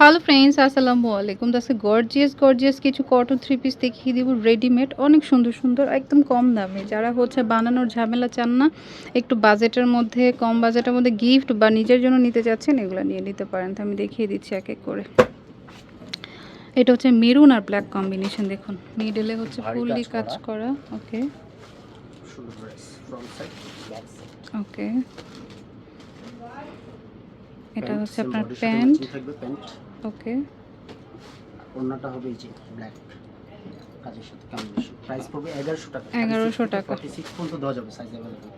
Hello friends আসসালামু আলাইকুম আজকে গর্জিয়াস গর্জিয়াস কিছু কটন থ্রি পিস দেখিয়ে দিব। রেডিমেড অনেক সুন্দর সুন্দর একদম কম দামে। যারা হচ্ছে বানানোর ঝামেলা চান না একটু বাজেটের মধ্যে কম বাজেটের মধ্যে গিফট বা নিজের জন্য নিতে চাচ্ছেন এগুলো নিয়ে নিতে পারেন। তো আমি দেখিয়ে দিচ্ছি এক এক করে। এটা হচ্ছে মেরুন আর ব্ল্যাক কম্বিনেশন দেখুন। মিডলে হচ্ছে ফুললি কাজ করা। ওকে ওকে এটা হচ্ছে আপনার প্যান্ট ওকে ওড়নাটা হবে এই যে ব্ল্যাক কাজের সাথে কম্বিনেশন প্রাইস পড়বে 1100 টাকা 1100 টাকা। 46 পর্যন্ত দেওয়া যাবে সাইজ अवेलेबल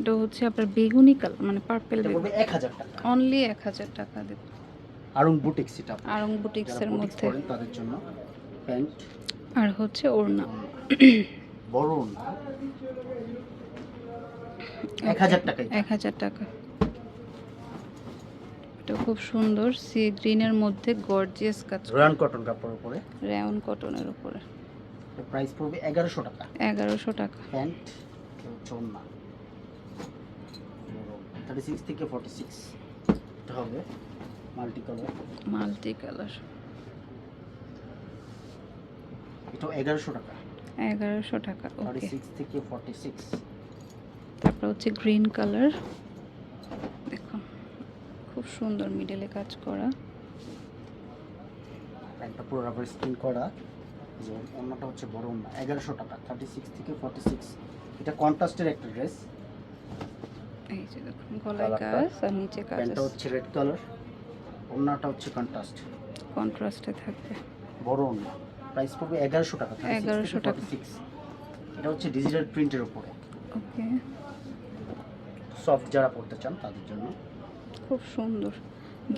এটা হচ্ছে আপনার বেগুনি কালার মানে পার্পেল এটা পড়বে 1000 টাকা অনলি এক হাজার টাকা দেব আরং বুটিক সেটা আরং বুটিক্সের মধ্যে করেন তাদের জন্য প্যান্ট আর হচ্ছে ওড়না বড় ওড়না 1000 টাকায় এক হাজার টাকা এটা খুব সুন্দর সি গ্রিনের মধ্যে গর্জিয়াস কাজ রয়ান কটন কাপড়ের উপরে? রেয়ন কটনের উপরে। প্রাইস পড়বে 1100 টাকা। এগারোশো টাকা। প্যান্ট চন্না থার্টি সিক্স থেকে ফর্টি সিক্স এটা হবে মাল্টি কালার মাল্টি কালার এটাও এগারোশো টাকা। এগারোশো টাকা ওকে সিক্স থেকে ফর্টি সিক্স তারপর হচ্ছে গ্রিন কালার সুন্দর মিডলে কাজ করা। প্যান্টটা পুরো রাবার স্ক্রিন করা। যে অন্যটা হচ্ছে বড় অন্য এগারোশো টাকা থার্টি সিক্স থেকে ফর্টি সিক্স এটা কন্ট্রাস্টের একটা ড্রেস এই যে দেখুন গলায় কাজ আর নিচে কাজ প্যান্টটা হচ্ছে রেড কালার অন্যটা হচ্ছে কন্ট্রাস্ট কন্ট্রাস্টে থাকবে। বড় অন্য প্রাইস পড়বে এগারোশো টাকা 1100 টাকা। সিক্স এটা হচ্ছে ডিজিটাল প্রিন্টের উপরে। ওকে সফট যারা পড়তে চান তাদের জন্য। খুব সুন্দর।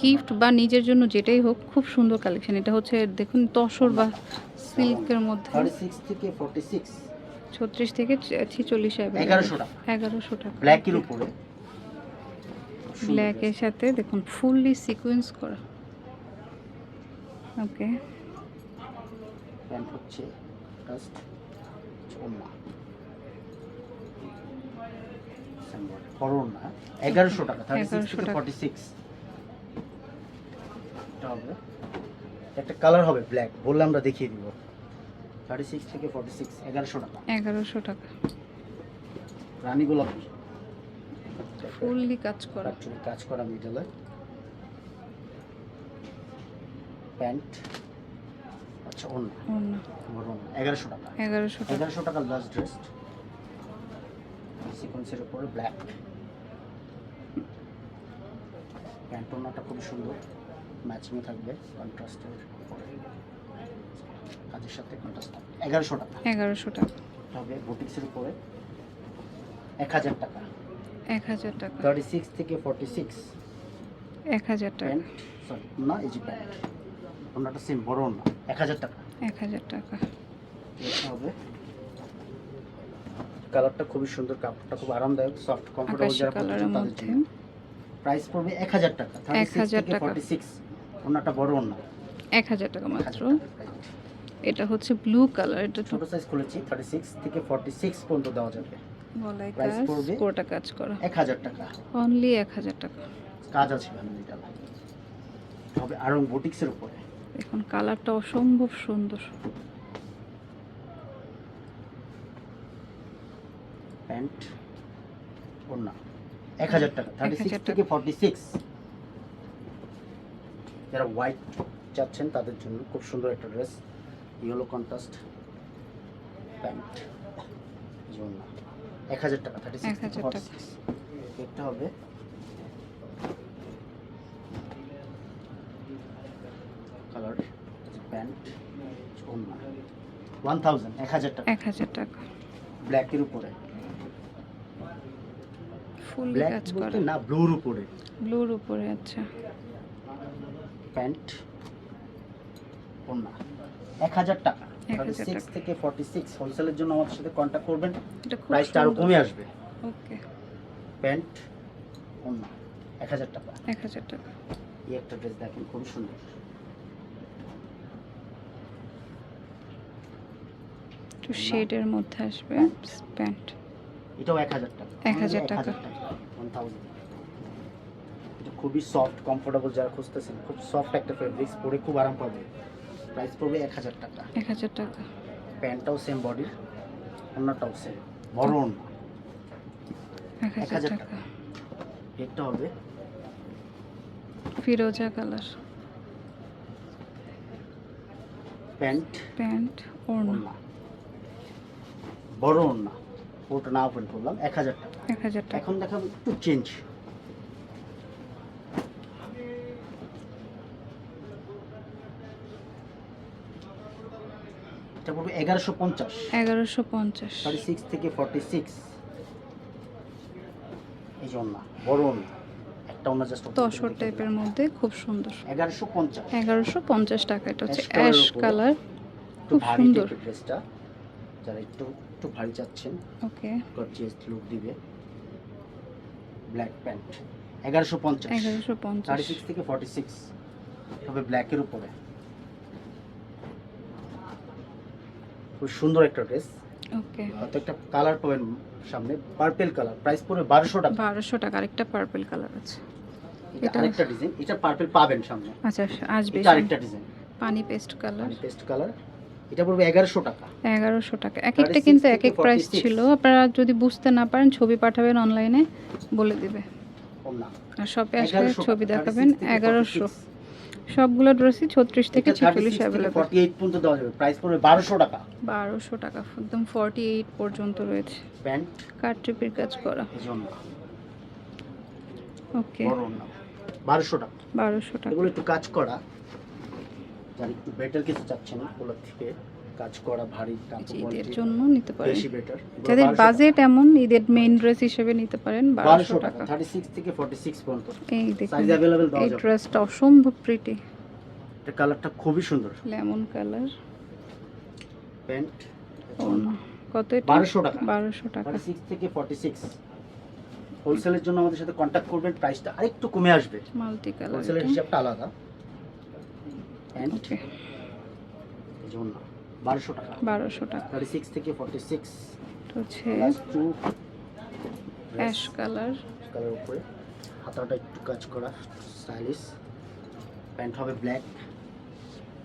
গিফট বা নিজের জন্য যেটাই হোক খুব সুন্দর কালেকশন এটা হচ্ছে দেখুন তসর বা সিল্কের মধ্যে। ছত্রিশ থেকে ছিচল্লিশ এগারোশো টাকা এগারোশো টাকা ব্ল্যাকের উপরে ব্ল্যাকের সাথে দেখুন ফুললি সিকোয়েন্স করা। ওকে হচ্ছে ওড়না বড় এগারোশো টাকা থার্টি সিক্স থেকে ফর্টি সিক্স হবে। একটা কালার হবে ব্ল্যাক বললে আমরা দেখিয়ে দিব। থার্টি সিক্স থেকে ফর্টি সিক্স এগারোশো টাকা। এগারোশো টাকা। রানী গোলাপ। ফুললি কাজ করা। কাজ কাজ করা মিডলে প্যান্ট আচ্ছা বড় ওড়না। এগারোশো টাকা। এগারোশো এগারোশো টাকার লাস্ট ড্রেস সিকোয়েন্সের উপরে ব্ল্যাক প্যান্টোনাটা খুবই সুন্দর। ম্যাচিংয়ে থাকবে কন্ট্রাস্টের উপরে। কাজের সাথে কন্ট্রাস্ট থাকবে। এগারোশো টাকা এগারোশো টাকা তবে বুটিক্সের উপরে। এক হাজার টাকা। এক হাজার টাকা। থার্টি সিক্স থেকে ফর্টি সিক্স এক হাজার টাকা। সরি না এই যে প্যান্ট ওনাটা সেম বড় না এক হাজার টাকা। এক হাজার টাকা। হবে কালারটা খুবই সুন্দর কাপড়টা খুব আরামদায়ক সফট কমফোর্টেবল যারা চান তাদের জন্য। প্রাইস পড়বে এক হাজার টাকা থার্টি সিক্স 1000 টাকা। ফর্টি সিক্স ওনাটা বড় ওনা এক হাজার টাকা মাত্র। 1000 টাকা price। এটা হচ্ছে ব্লু কালার এটা ছোট সাইজ খুলেছি থার্টি সিক্স থেকে ফর্টি সিক্স পর্যন্ত দেওয়া যাবে। গলায় কাজ? পুরোটা কাজ করা। এক হাজার টাকা। অনলি এক হাজার টাকা। কাজ আছে ভালো এটা হবে আরং বুটিক্সের উপরে। দেখুন কালারটা অসম্ভব সুন্দর। প্যান্ট ওনা এক হাজার টাকা থার্টি 1000 সিক্স থেকে ফর্টি সিক্স যারা হোয়াইট চাচ্ছেন তাদের জন্য খুব সুন্দর একটা ড্রেস ইয়েলো কন্ট্রাস্ট প্যান্ট জন্য এক হাজার টাকা থার্টি সিক্স থেকে ফর্টি। সিক্স একটা হবে। কালার প্যান্ট ওনা ওয়ান থাউজেন্ড এক হাজার টাকা। এক হাজার টাকা। ব্ল্যাকের উপরে। ব্ল্যাক কাজ করা। না ব্লুর উপরে। ব্লুর উপরে আচ্ছা। প্যান্ট টাকা। 1000 টাকা। থেকে ফর্টি সিক্স হোলসেলের জন্য আমাদের সাথে কন্ট্যাক্ট করবেন। প্রাইসটা আরও কমে আসবে। ওকে। প্যান্ট এক হাজার টাকা। এক হাজার টাকা। এই একটা ড্রেস দেখেন খুব সুন্দর। একটু শেডের মধ্যে আসবে প্যান্ট। এটাও এক হাজার টাকা। 1000 টাকা। ওয়ান থাউজেন্ড এটা খুবই সফট কমফোর্টেবল যারা খুঁজতেছেন খুব সফট একটা ফেব্রিক্স পরে খুব আরাম পাবে। প্রাইস পড়বে এক হাজার টাকা। এক হাজার টাকা। প্যান্টটাও সেম বডির অন্যটাও সেম বড় অন্য এক হাজার হাজার টাকা। এটা হবে। ফিরোজা কালার। প্যান্ট প্যান্ট ওড়না। বড় ওড়না। পুরোটা না ওপেন করলাম এক হাজার টাকা। এক হাজার টাকা। এখন দেখাবো একটু চেঞ্জ এটা পড়বে এগারোশো পঞ্চাশ। এগারোশো পঞ্চাশ। থার্টি সিক্স থেকে ফর্টি সিক্স এই যে ওড়না বড় একটা ওড়না জাস্ট তসর টাইপের মধ্যে খুব সুন্দর। এগারোশো পঞ্চাশ। এগারোশো পঞ্চাশ টাকা এটা হচ্ছে অ্যাশ কালার খুব সুন্দর। ড্রেসটা যারা একটু একটু ভারী চাচ্ছেন ওকে গর্জিয়াস লুক দিবে। ব্ল্যাক প্যান্ট এগারোশো পঞ্চাশ। এগারোশো পঞ্চাশ। থার্টি সিক্স থেকে ফর্টি সিক্স তবে ব্ল্যাকের উপরে। খুব সুন্দর একটা ড্রেস ওকে হয়তো একটা কালার পাবেন সামনে পার্পেল কালার প্রাইস পড়বে বারোশো টাকা। বারোশো টাকা আরেকটা পার্পল কালার আছে। এটা আরেকটা ডিজাইন এটা পার্পেল পাবেন সামনে। আচ্ছা আসবে এটা আরেকটা ডিজাইন পানি পেস্ট কালার পেস্ট কালার এটা পড়বে এগারোশো টাকা। এগারোশো টাকা। এক একটা কিন্তু এক এক প্রাইস ছিল। আপনারা যদি বুঝতে না পারেন ছবি পাঠাবেন অনলাইনে বলে দিবে। আর শপে আসলে ছবি দেখাবেন 36 এগারোশো। সবগুলো ড্রেসই ছত্রিশ থেকে ছেচল্লিশ অ্যাভেলেবল 48 পর্যন্ত দেওয়া যাবে। প্রাইস পড়বে বারোশো টাকা। বারোশো টাকা একদম ফর্টি এইট পর্যন্ত রয়েছে। প্যান্ট? কারট্রিপের কাজ করা। ওকে বারোশো টাকা। বারোশো টাকা। এগুলো একটু কাজ করা। যারা একটু বেটার কিছু চাচ্ছেন ওগুলোর থেকে কাজ করা ভারী ঈদের জন্য নিতে পারেন। বেশি বেটার যাদের বাজেট এমন ঈদের মেইন ড্রেস হিসেবে নিতে পারেন বারোশো বারোশো টাকা। টাকা। থার্টি সিক্স থেকে ফর্টি সিক্স পর্যন্ত। এই দেখুন সাইজ অ্যাভেলেবেল দেওয়া এই ড্রেসটা অসম্ভব প্রিটি এটা কালারটা খুবই সুন্দর। লেমন কালার প্যান্ট কত এটা? বারোশো টাকা। বারোশো টাকা। থার্টি সিক্স থেকে ফর্টি সিক্স হোলসেলের জন্য আমাদের সাথে কন্ট্যাক্ট করবেন প্রাইসটা আরেকটু কমে আসবে। মাল্টি কালার হোলসেলের হিসাবটা আলাদা। প্যান্ট জন্য। বারোশো টাকা। বারোশো টাকা। থার্টি সিক্স থেকে ফর্টি সিক্স হচ্ছে টু অ্যাশ কালার। কালার উপরে। হাতাটা একটু কাজ করা স্টাইলিশ প্যান্ট হবে ব্ল্যাক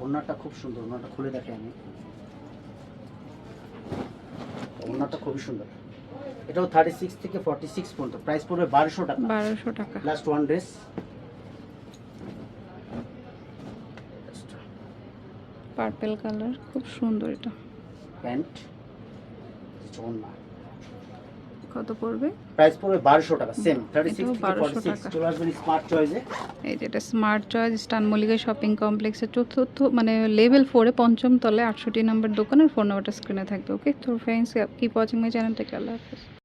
ওড়নাটা খুব সুন্দর ওড়নাটা খুলে দেখে আমি। ওড়নাটা খুবই সুন্দর। এটাও থার্টি সিক্স থেকে ফর্টি সিক্স পর্যন্ত। প্রাইস পড়বে বারোশো টাকা। বারোশো টাকা। Last one dress purple colour খুব সুন্দর এটা। প্যান্ট কত পড়বে? প্রাইস পড়বে বারোশো টাকা সেম থার্টি এটাও সিক্স থেকে 1200 টাকা। চলে আসবেন স্মার্ট চয়েসে এই যেটা স্মার্ট চয়েস স্টান মল্লিকা শপিং কমপ্লেক্সের চতুর্থ মানে লেভেল ফোরে পঞ্চম তলে আটষট্টি নম্বর দোকানের ফোন নাম্বারটা স্ক্রিনে থাকবে ওকে তো friends keep watching my channel থেকে আল্লাহ হাফেজ।